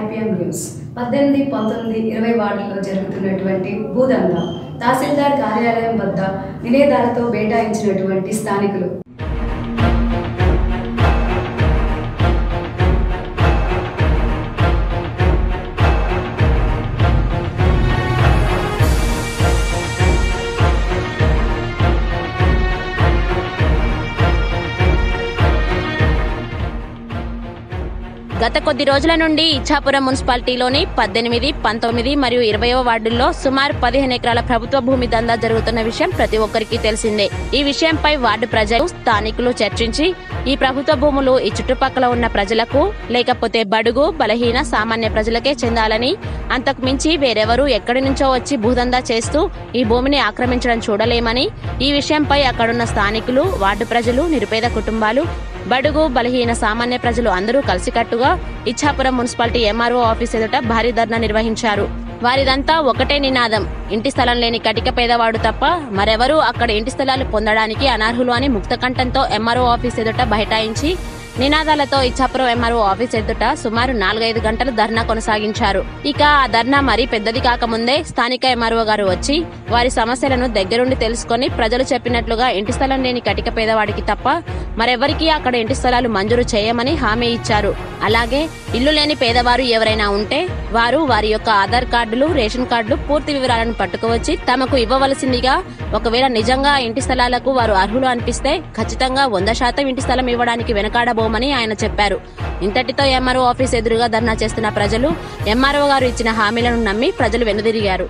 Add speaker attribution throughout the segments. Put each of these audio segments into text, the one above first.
Speaker 1: News. పద్దెనిమిది పంతొమ్మిది ఇరవై వార్డుల్లో జరుగుతున్నటువంటి భూదందా తహసీల్దార్ కార్యాలయం వద్ద నినేదాలతో బేటాయించినటువంటి స్థానికులు.
Speaker 2: గత కొద్ది రోజుల నుండి ఇచ్చాపురం మున్సిపాలిటీలోని పద్దెనిమిది పంతొమ్మిది మరియు ఇరవయవ వార్డుల్లో సుమారు పదిహేను ఎకరాల ప్రభుత్వ భూమి దందా జరుగుతున్న విషయం ప్రతి ఒక్కరికి తెలిసిందే. ఈ విషయంపై వార్డు ప్రజలు స్థానికులు చర్చించి ఈ ప్రభుత్వ భూములు ఈ చుట్టుపక్కల ఉన్న ప్రజలకు లేకపోతే బడుగు బలహీన సామాన్య ప్రజలకే చెందాలని అంతకు మించి వేరెవరూ ఎక్కడి నుంచో వచ్చి భూదందా చేస్తూ ఈ భూమిని ఆక్రమించడం చూడలేమని ఈ విషయంపై అక్కడున్న స్థానికులు వార్డు ప్రజలు నిరుపేద కుటుంబాలు బడుగు బలహీన సామాన్య ప్రజలు అందరూ కలిసికట్టుగా ఇచ్చాపురం మున్సిపాలిటీ ఎంఆర్ఓ ఆఫీస్ ఎదుట భారీ ధర్నా నిర్వహించారు. వారిదంతా ఒకటే నినాదం ఇంటి స్థలం లేని కటిక పేదవాడు తప్ప మరెవరూ అక్కడ ఇంటి స్థలాలు పొందడానికి అనర్హులు అని ముక్తకంఠంతో ఎంఆర్ఓ ఆఫీస్ ఎదుట బైఠాయించి నినాదాలతో ఇచ్చాపురం ఎంఆర్ఓ ఆఫీస్ ఎదుట సుమారు నాలుగైదు గంటలు ధర్నా కొనసాగించారు. ఇక ఆ ధర్నా మరీ పెద్దది కాకముందే స్థానిక ఎంఆర్ఓ గారు వచ్చి వారి సమస్యలను దగ్గరుండి తెలుసుకొని ప్రజలు చెప్పినట్లుగా ఇంటి స్థలం లేని కటిక పేదవాడికి తప్ప మరెవరికీ అక్కడ ఇంటి స్థలాలు మంజూరు చేయమని హామీ ఇచ్చారు. అలాగే ఇల్లు లేని పేదవారు ఎవరైనా ఉంటే వారు వారి యొక్క ఆధార్ కార్డులు రేషన్ కార్డులు పూర్తి వివరాలను పట్టుకువచ్చి తమకు ఇవ్వవలసిందిగా ఒకవేళ నిజంగా ఇంటి స్థలాలకు వారు అర్హులు అనిపిస్తే ఖచ్చితంగా వంద శాతం ఇంటి స్థలం ఇవ్వడానికి వెనకాడబో వెనకాడబోమని ఆయన చెప్పారు. ఇంతటితో ఎంఆర్ఓ ఆఫీస్ ఎదురుగా ధర్నా చేస్తున్న ప్రజలు ఎంఆర్ఓ గారు ఇచ్చిన హామీలను నమ్మి ప్రజలు వెనుదిరిగారు.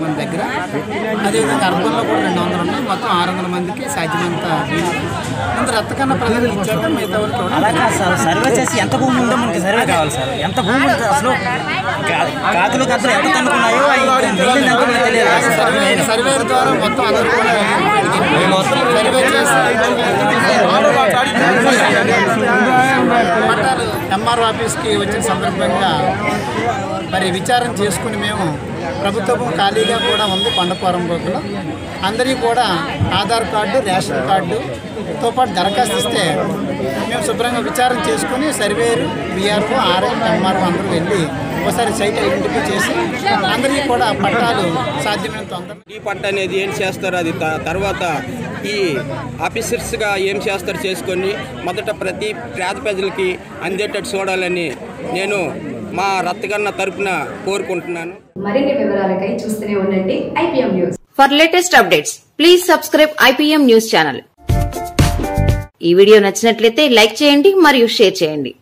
Speaker 3: మన దగ్గర అదేవిధంగా అర్బన్లో కూడా రెండు వందలు ఉన్నాయి. మొత్తం ఆరు వందల మందికి సాధ్యమంత వీలు అంత రత్తకన్నా ప్రజలు ఇచ్చాక మిగతా
Speaker 4: అలా కాదు సార్ సర్వే చేసి ఎంత భూమి ఉందో మనకి సర్వే కావాలి సార్ ఎంత భూమి ఉందో అసలు కాకులు గద్దలు ఎంత మెయిన్.
Speaker 3: సర్వే ద్వారా మొత్తం అందరూ కూడా సర్వే చేసి ఎంఆర్ ఆఫీస్కి వచ్చిన సందర్భంగా మరి విచారం చేసుకుని మేము ప్రభుత్వం ఖాళీగా కూడా ఉంది కొండపురం గోకులో అందరికీ కూడా ఆధార్ కార్డు రేషన్ కార్డుతో పాటు దరఖాస్తు ఇస్తే మేము శుభ్రంగా విచారం చేసుకుని సర్వేరు బీఆర్ఓ ఆర్ఐ ఎంఆర్ఓ అందరూ వెళ్ళి ఒకసారి సైట్ ఐడెంటిఫై చేసి అందరికీ కూడా పట్టాలు సాధ్యమైన తొందర
Speaker 5: ఈ పంట అనేది ఏం చేస్తారు? అది త- తర్వాత ఈ ఆఫీసర్స్గా ఏం చేస్తారు? చేసుకొని మొదట ప్రతి పేద ప్రజలకి అందేటట్టు చూడాలని నేను మా రత్తగన్న తరపున కోరుకుంటున్నాను.
Speaker 1: మరిన్ని వివరాలకై చూస్తూనే ఉండండి IPM news.
Speaker 6: For latest updates, please subscribe IPM News channel. ఈ వీడియో నచ్చినట్లయితే లైక్ చేయండి మరియు షేర్ చేయండి.